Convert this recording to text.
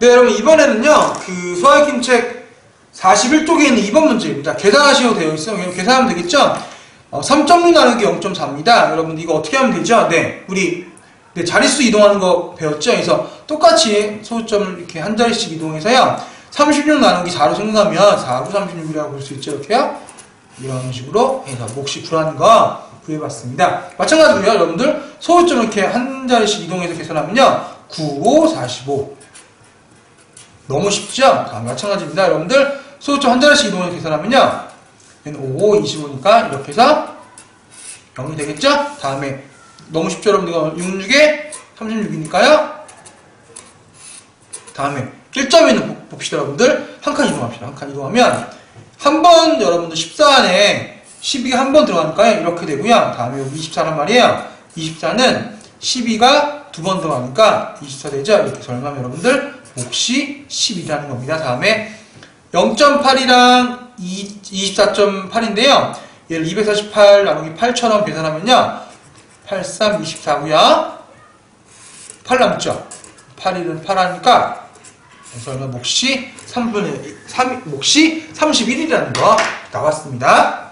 네, 여러분 이번에는요. 그 수학힘 책 41쪽에 있는 2번 문제입니다. 계산하시고 되어 있어요. 계산하면 되겠죠? 어, 3.6 나누기 0.4입니다. 여러분 이거 어떻게 하면 되죠? 네, 우리 네, 자릿수 이동하는 거 배웠죠? 그래서 똑같이 소수점을 이렇게 한 자리씩 이동해서요. 36 나누기 4로 생각하면 4구 36이라고 볼 수 있죠? 이렇게요. 이런 식으로 해서 몫이 구하는 거 구해봤습니다. 마찬가지로요, 여러분들 소수점 이렇게 한 자리씩 이동해서 계산하면요. 9, 5, 45. 너무 쉽죠? 자, 마찬가지입니다. 여러분들 소수점 한 자리씩 이동해서 계산하면요. 얘는 5, 25니까 이렇게 해서 0이 되겠죠? 다음에 너무 쉽죠? 여러분들 이거 6, 6에 36이니까요. 다음에 1점에는 봅시다 여러분들 한 칸 이동합시다. 한 칸 이동하면 한 번 여러분들 14 안에 12가 한 번 들어가니까요. 이렇게 되고요. 다음에 여기 24란 말이에요. 24는 12가 두번 들어가니까 24 되죠? 이렇게 설명하면 여러분들 몫이 10이라는 겁니다. 다음에 0.8이랑 24.8인데요. 얘를 248 나누기 8처럼 계산하면요. 83, 24고요. 8 남죠? 8일은 8 하니까 그래서 얼마 몫이 3분의 3 몫이 31이라는 거 나왔습니다.